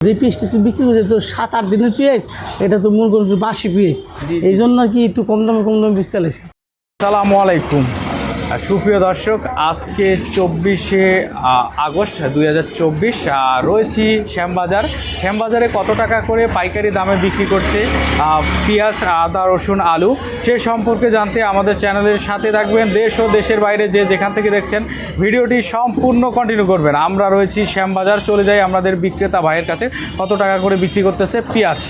যে পিসটা বিক্রি করছে তো সাত আট দিনের পেঁয়াজ এটা তো মূল করুন বাসি পেঁয়াজ। জি। এই জন্য আর কি একটু কম দামে কম দামে বেচতে চালাইছি আসসালামু আলাইকুম। সুপ্রিয় দর্শক, আজকে চব্বিশে আগস্ট দুই হাজার চব্বিশ রয়েছি শ্যামবাজার। শ্যামবাজারে কত টাকা করে পাইকারি দামে বিক্রি করছে? পেঁয়াজ, আদা, রসুন, আলু। সে সম্পর্কে জানতে আমাদের চ্যানেলের সাথে থাকবেন। দেশ ও দেশের বাইরে যে যেখান থেকে দেখছেন, ভিডিওটি সম্পূর্ণ কন্টিনিউ করবেন। আমরা রয়েছি শ্যামবাজার, চলে যাই আমাদের বিক্রেতা ভাইয়ের কাছে। কত টাকা করে বিক্রি করতেছে? পেঁয়াজ।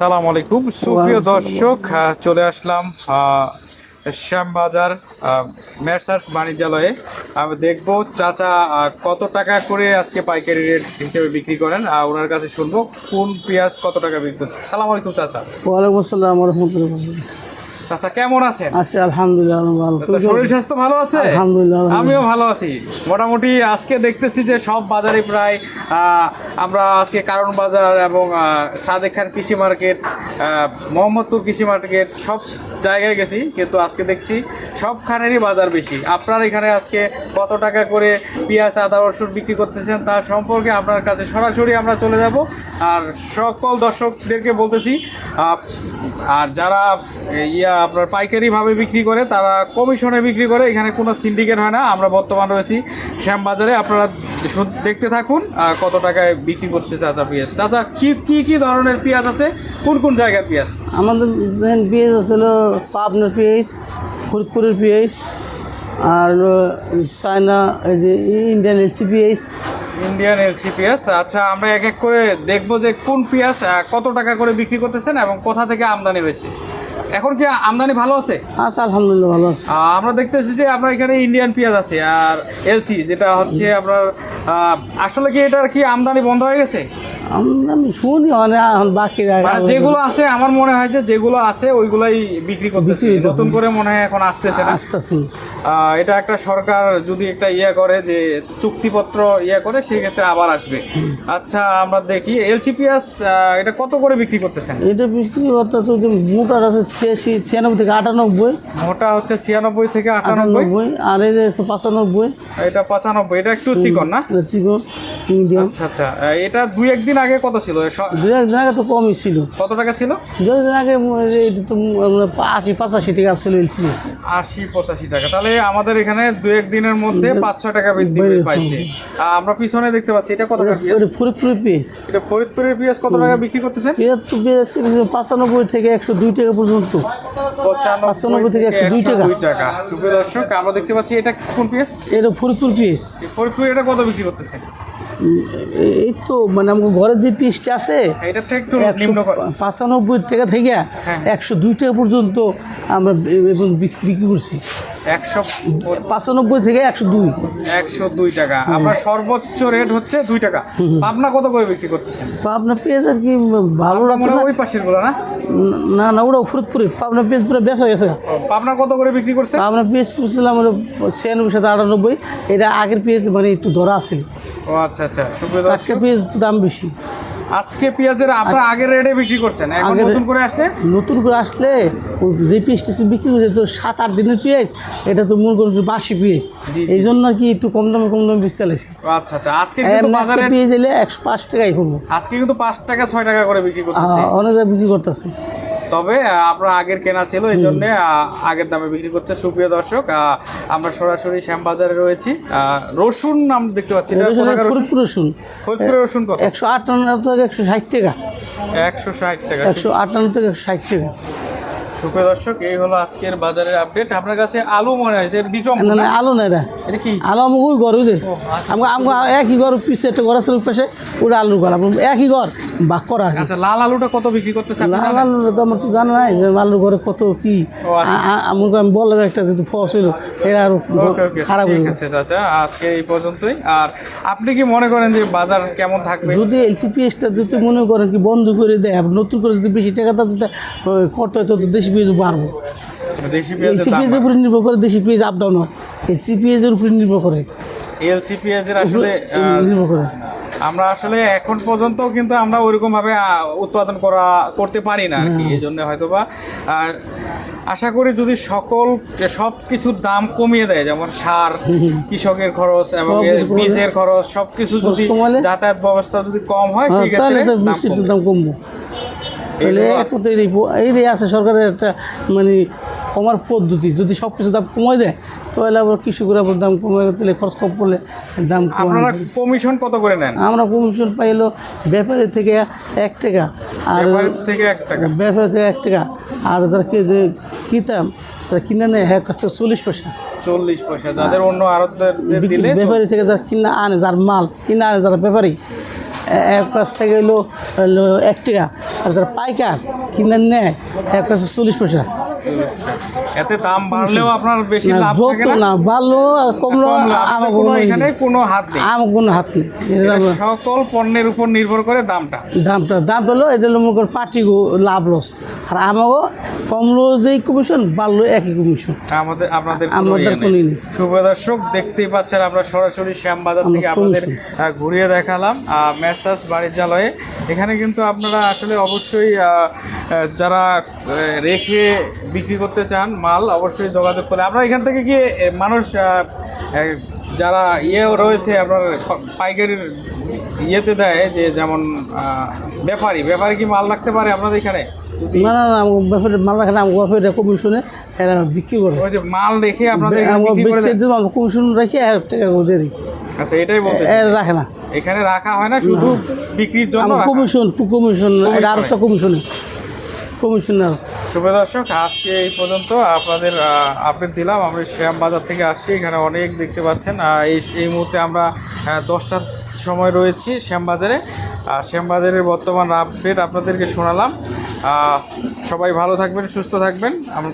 সালাম আলাইকুম। সুপ্রিয় দর্শক চলে আসলাম শ্যামবাজার মেসার্স বাণিজ্যালয়ে। আমি দেখব চাচা কত টাকা করে আজকে পাইকারি রেট হিসেবে বিক্রি করেন আর ওনার কাছে শুনব কোন পেঁয়াজ কত টাকা বিক্রি করছে। সালাম আলাইকুম চাচা। ওয়ালাইকুম আসসালাম রহমতুল্লাহ। চাচা কেমন আছেন? আছি আলহামদুলিল্লাহ ভালো। শরীর স্বাস্থ্য ভালো আছে? আলহামদুলিল্লাহ। আমিও ভালো আছি। মোটামুটি আজকে দেখতেছি যে সব বাজারে প্রায় আমরা আজকে কারণ বাজার এবং সাদেক খান কৃষি মার্কেট মোহাম্মদপুর কৃষি মার্কেট সব জায়গায় গেছি কিন্তু আজকে দেখছি সবখানেরই বাজার বেশি। আপনার এখানে আজকে কত টাকা করে পেঁয়াজ আদা রসুন বিক্রি করতেছেন তার সম্পর্কে আপনার কাছে সরাসরি আমরা চলে যাব। আর সকল দর্শকদেরকে বলতেছি আর যারা ইয়া আপনার পাইকারিভাবে বিক্রি করে, তারা কমিশনে বিক্রি করে, এখানে কোনো সিন্ডিকেট হয় না। আমরা বর্তমান রয়েছি শ্যামবাজারে। আপনারা দেখতে থাকুন কত টাকায় বিক্রি করছে চাচা পেঁয়াজ। চাচা, কি কি কি ধরনের পেঁয়াজ আছে? কোন কোন জায়গার পেঁয়াজ? আমাদের পেঁয়াজ আছিল পাবনার পেঁয়াজ, ফরিদপুরের পেঁয়াজ, আর চায়না ইন্ডিয়ান এলসি পেঁয়াজ ইন্ডিয়ান এলসি পেঁয়াজ আচ্ছা আমরা এক এক করে দেখব যে কোন পেঁয়াজ কত টাকা করে বিক্রি করতেছেন এবং কোথা থেকে আমদানি হয়েছে। এখন কি আমদানি ভালো আছে? আচ্ছা আলহামদুলিল্লাহ ভালো আছে। আমরা দেখতেছি যে আপনার এখানে ইন্ডিয়ান পেঁয়াজ আছে আর এলসি যেটা হচ্ছে আপনার আসলে কি এটার কি আমদানি বন্ধ হয়ে গেছে? আমি শুনি মানে এখন বাকি মানে যেগুলো আছে আমার মনে হয় যে যেগুলো আছে ওইগুলাই বিক্রি করতেছে। নতুন করে মনে হয় এখন আসতেছে না। আসতেছি। এটা একটা সরকার যদি একটা ইয়ে করে যে চুক্তিপত্র ইয়ে করে সেই ক্ষেত্রে আবার আসবে। আচ্ছা আমরা দেখি। এলসি পেঁয়াজ এটা কত করে বিক্রি করতেছেন? এটা বিক্রি করতেছে যে মোটার আছে ছিয়াশি ছিয়ানব্বই থেকে আটানব্বই। মোটা হচ্ছে ছিয়ানব্বই থেকে আটানব্বই। আর এই যে পঁচানব্বই। এটা পঁচানব্বই এটা একটু চিকন না? চিকন আচ্ছা আচ্ছা। এটা দুই একদিন আগে কত ছিল? দু একদিন আগে তো কমই ছিল। কত টাকা ছিল? দু একদিন আগে আশি পঁচাশি টাকা ছিল এলসি আশি পঁচাশি টাকা। তাহলে আমাদের এখানে দু এক দিনের মধ্যে পাঁচ ছয় টাকা বৃদ্ধি পাইছে আমরা পিছনে দেখতে পাচ্ছি এটা কত টাকা ফরিদপুরের পেঁয়াজ এটা ফরিদপুরের পেঁয়াজ কত টাকা বিক্রি তো পেঁয়াজ কিনেছিল পঁচানব্বই থেকে একশো দুই টাকা পর্যন্ত। পাঁচানব্বই থেকে একশো দুই টাকা। দুই টাকা। সুপ্রিয় দর্শক আমরা দেখতে পাচ্ছি এটা কোন পেঁয়াজ এটা ফরিদপুর এই ফরিদপুর এটা কত বিক্রি করতেছেন উম, এই তো মানে আমার ঘরের যে পিসটা আছে পঁচানব্বই টাকা থেকে হ্যাঁ। একশো দুই টাকা পর্যন্ত আমরা বিক্রি করছি একশো পঁচানব্বই থেকে একশো দুই। একশো দুই টাকা। আমরা সর্বোচ্চ রেট হচ্ছে দুই টাকা। পাবনা কত করে বিক্রি করতেছেন? আপনার পেঁয়াজ আর কি ভালো মনে না। ওই পাশেরগুলো না? না না ওটা ফরিদপুরে। আপনার পেঁয়াজ পুরো হয়ে গেছে। পাবনা কত করে বিক্রি করছে? আপনার পেঁয়াজ করছিলাম ছিয়ানব্বই সাথে আটানব্বই। এটা আগের পেঁয়াজ মানে একটু ধরা আছে। ও আচ্ছা আচ্ছা টাটকা পেঁয়াজ দাম বেশি। আজকে পেঁয়াজের আপনার আগের রেটে বিক্রি করছেন এখন নতুন করে আসলে? নতুন করে আসলে যে পেঁয়াজটা বিক্রি করছে তো সাত আট দিনের পেঁয়াজ এটা তো মনে করুন বাসি পেঁয়াজ। এই জন্য আর কি একটু কম দামে কম দামে বেচতে চালাইছি আচ্ছা আচ্ছা। আজকে আজকে পেঁয়াজ এলে একশো পাঁচ টাকাই করব। আজকে কিন্তু পাঁচ টাকা ছয় টাকা করে বিক্রি করতেছে। অনেক জায়গায় বিক্রি করতেছে। তবে আপনার আগের কেনা ছিল এই জন্য আগের দামে বিক্রি করছে সুপ্রিয় দর্শক। আমরা সরাসরি শ্যামবাজারে রয়েছি। রসুন নাম দেখতে পাচ্ছি এটা রসুন? ফরিদপুর রসুন। ফরিদপুরের রসুন কত? একশো আটান্ন থেকে একশো ষাট টাকা। একশো ষাট টাকা। একশো আটান্ন থেকে একশো ষাট টাকা। সুপ্রিয় দর্শক এই হলো আজকের বাজারের আপডেট আপনার কাছে আলু মনে হয় বিক্রম না না আলো না এটা কি? আলো আমাকে ওই যে আমাকে আমাকে একই ঘর পিছিয়ে একটা ঘর আছে ওই পাশে ওটা আলুর ঘর আপনার একই ঘর বাক করা আচ্ছা লাল আলুটা কত বিক্রি করতেছে লাল আলু তো আমার তো জানা নাই যে আলুর ঘরে কত কি। আচ্ছা। আমাকে আমি বললাম একটা যদি ফসল এরা আরও ওকে ওকে খারাপ হয়ে। আছে চাচা আজকে এই পর্যন্তই। আর আপনি কি মনে করেন যে বাজার কেমন থাকবে? যদি এলসিপিএসটা যদি মনে করেন কি বন্ধ করে দেয় নতুন করে যদি বেশি টাকা যেটা করতে হয় তত দেশি পেঁয়াজ বাড়বো দেশি দাম পেঁয়াজের উপরে নির্ভর করে দেশি পেঁয়াজ আপ ডাউন হয়। উপরে নির্ভর করে। এলসি পেঁয়াজের আসলে নির্ভর করে। আমরা আসলে এখন পর্যন্ত কিন্তু আমরা ওইরকম ভাবে উৎপাদন করা করতে পারি না আর কি। এই জন্য হয়তো বা আর আশা করি যদি সকল সব কিছুর দাম কমিয়ে দেয় যেমন সার কৃষকের খরচ এবং সব কিছু বীজের খরচ সবকিছু যদি যাতায়াত ব্যবস্থা যদি কম হয় হ্যাঁ, সেক্ষেত্রে তাহলে দাম কমবে। তাহলে একমাত্র এই এই আছে সরকারের একটা মানে কমার পদ্ধতি যদি সব কিছু দাম কমাই দেয় তাহলে আবার কৃষকের আবার দাম কমে তাহলে খরচ কম পড়লে দাম আপনারা কমিশন কত করে নেন? আমরা কমিশন পাইলো ব্যাপারী থেকে এক টাকা আর থেকে এক টাকা। ব্যাপারী থেকে এক টাকা আর যারা কে যে কিনতাম তারা কিনে নেয় হ্যাঁ কাছ থেকে চল্লিশ পয়সা। চল্লিশ পয়সা যাদের অন্য আড়তদের ব্যাপারী থেকে যারা কিনা আনে যার মাল কিনে আনে যারা ব্যাপারী এক কাছ থেকে হলো এক টাকা। আর তার পাইকার কিনে নেয়, এক কাছে চল্লিশ পয়সা। এতে দাম বাড়লেও আপনার বেশি লাভ থাকে না। কমলো আমার কোনো এখানে কোনো হাত নেই। আমার কোনো হাত নেই। সকল পণ্যের উপর নির্ভর করে দামটা। দামটা দাম পেল এটা হলো মনে করেন পার্টি লাভ লস। আর আমাকেও কমলো যেই কমিশন বাড়লো একই কমিশন আমাদের আপনাদের আমাদের ইয়ে কোনো নেই। শুভ দর্শক দেখতেই পাচ্ছেন আমরা সরাসরি শ্যামবাজার থেকে আপনাদের ঘুরিয়ে দেখালাম। মেসার্স বাণিজ্যালয়ে। এখানে কিন্তু আপনারা আসলে অবশ্যই যারা রেখে বিক্রি করতে চান মাল অবশ্যই যোগাযোগ করে। আমরা এখান থেকে কি মানুষ যারা ইয়ে রয়েছে আপনার পাইকারির ইয়েতে দেয় যে যেমন ব্যাপারী। ব্যাপারী কি মাল রাখতে পারে আপনাদের এখানে? না না না ব্যাপারে মাল রাখে না ব্যাপারে কমিশনে এরা বিক্রি করে। ওই যে মাল রেখে আপনাদের কমিশন রেখে এক টাকা দিয়ে দিই। আচ্ছা এটাই বলতে রাখে না। এখানে রাখা হয় না শুধু বিক্রির জন্য। কমিশন কমিশন আর একটা কমিশনে। কমিশন আর শুভ দর্শক, আজকে এই পর্যন্ত আপনাদের আপডেট দিলাম। আমরা শ্যাম বাজার থেকে আসছি, এখানে অনেক দেখতে পাচ্ছেন। এই এই মুহূর্তে আমরা দশটার সময় রয়েছি শ্যামবাজারে আর শ্যামবাজারের বর্তমান আপডেট আপনাদেরকে শোনালাম। সবাই ভালো থাকবেন, সুস্থ থাকবেন। আমরা